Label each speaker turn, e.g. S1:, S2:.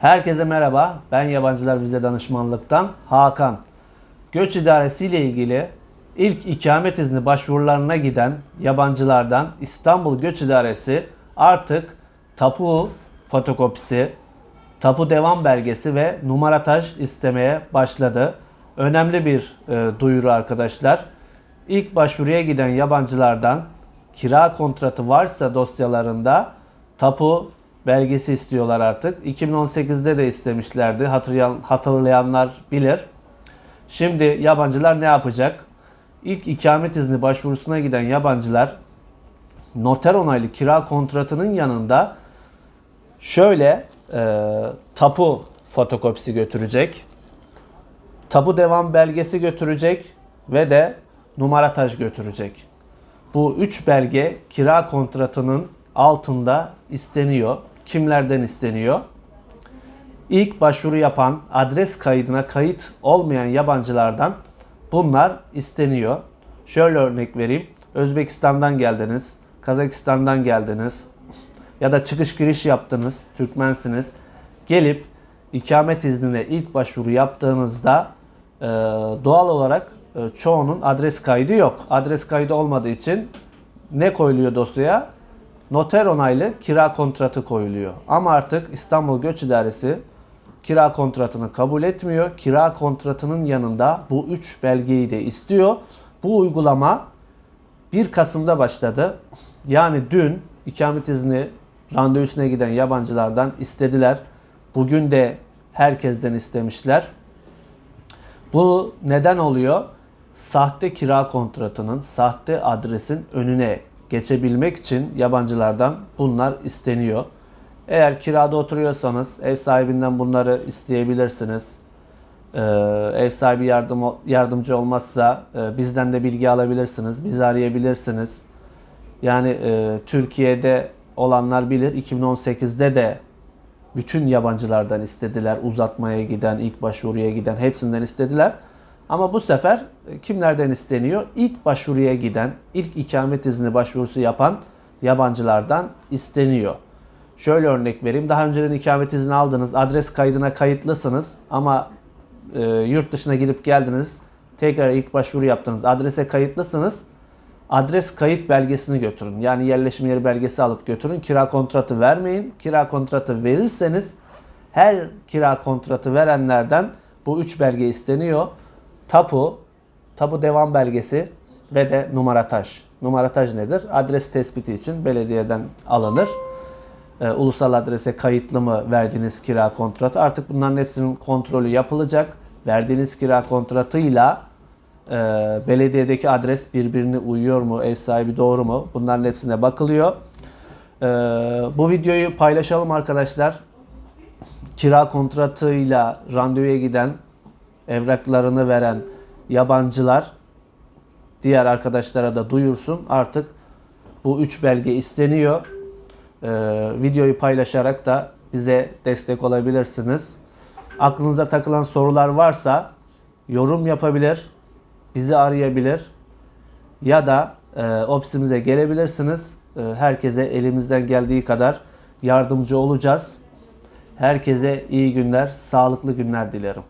S1: Herkese merhaba. Ben Yabancılar Vize Danışmanlık'tan Hakan. Göç idaresi ile ilgili ilk ikamet izni başvurularına giden yabancılardan İstanbul Göç İdaresi artık tapu fotokopisi, tapu devam belgesi ve numarataj istemeye başladı. Önemli bir e, duyuru arkadaşlar. İlk başvuruya giden yabancılardan kira kontratı varsa dosyalarında tapu belgesi istiyorlar artık. 2018'de de istemişlerdi. Hatırlayan, hatırlayanlar bilir. Şimdi yabancılar ne yapacak? İlk ikamet izni başvurusuna giden yabancılar noter onaylı kira kontratının yanında şöyle e, tapu fotokopisi götürecek. Tapu devam belgesi götürecek ve de numarataj götürecek. Bu üç belge kira kontratının altında isteniyor. Kimlerden isteniyor? İlk başvuru yapan adres kaydına kayıt olmayan yabancılardan bunlar isteniyor. Şöyle örnek vereyim. Özbekistan'dan geldiniz, Kazakistan'dan geldiniz ya da çıkış giriş yaptınız, Türkmensiniz. Gelip ikamet iznine ilk başvuru yaptığınızda e, doğal olarak e, çoğunun adres kaydı yok. Adres kaydı olmadığı için ne koyuluyor dosyaya? Noter onaylı kira kontratı koyuluyor. Ama artık İstanbul Göç İdaresi kira kontratını kabul etmiyor. Kira kontratının yanında bu üç belgeyi de istiyor. Bu uygulama 1 Kasım'da başladı. Yani dün ikamet izni randevusuna giden yabancılardan istediler. Bugün de herkesten istemişler. Bu neden oluyor? Sahte kira kontratının, sahte adresin önüne geçebilmek için yabancılardan bunlar isteniyor. Eğer kirada oturuyorsanız ev sahibinden bunları isteyebilirsiniz. Ee, ev sahibi yardım yardımcı olmazsa e, bizden de bilgi alabilirsiniz. Bizi arayabilirsiniz. Yani e, Türkiye'de olanlar bilir 2018'de de bütün yabancılardan istediler. Uzatmaya giden, ilk başvuruya giden hepsinden istediler. Ama bu sefer e, kimlerden isteniyor? İlk başvuruya giden, ilk ikamet izni başvurusu yapan yabancılardan isteniyor. Şöyle örnek vereyim. Daha önceden ikamet izni aldınız, adres kaydına kayıtlısınız ama e, yurt dışına gidip geldiniz. Tekrar ilk başvuru yaptınız. Adrese kayıtlısınız. Adres kayıt belgesini götürün. Yani yerleşim yeri belgesi alıp götürün. Kira kontratı vermeyin. Kira kontratı verirseniz her kira kontratı verenlerden bu üç belge isteniyor. Tapu, tapu devam belgesi ve de numarataj. Numarataj nedir? Adres tespiti için belediyeden alınır. Ee, ulusal adrese kayıtlı mı verdiğiniz kira kontratı? Artık bunların hepsinin kontrolü yapılacak. Verdiğiniz kira kontratıyla e, belediyedeki adres birbirine uyuyor mu? Ev sahibi doğru mu? Bunların hepsine bakılıyor. Ee, bu videoyu paylaşalım arkadaşlar. Kira kontratıyla randevuya giden evraklarını veren yabancılar diğer arkadaşlara da duyursun. Artık bu üç belge isteniyor. Ee, videoyu paylaşarak da bize destek olabilirsiniz. Aklınıza takılan sorular varsa yorum yapabilir, bizi arayabilir ya da e, ofisimize gelebilirsiniz. E, herkese elimizden geldiği kadar yardımcı olacağız. Herkese iyi günler, sağlıklı günler dilerim.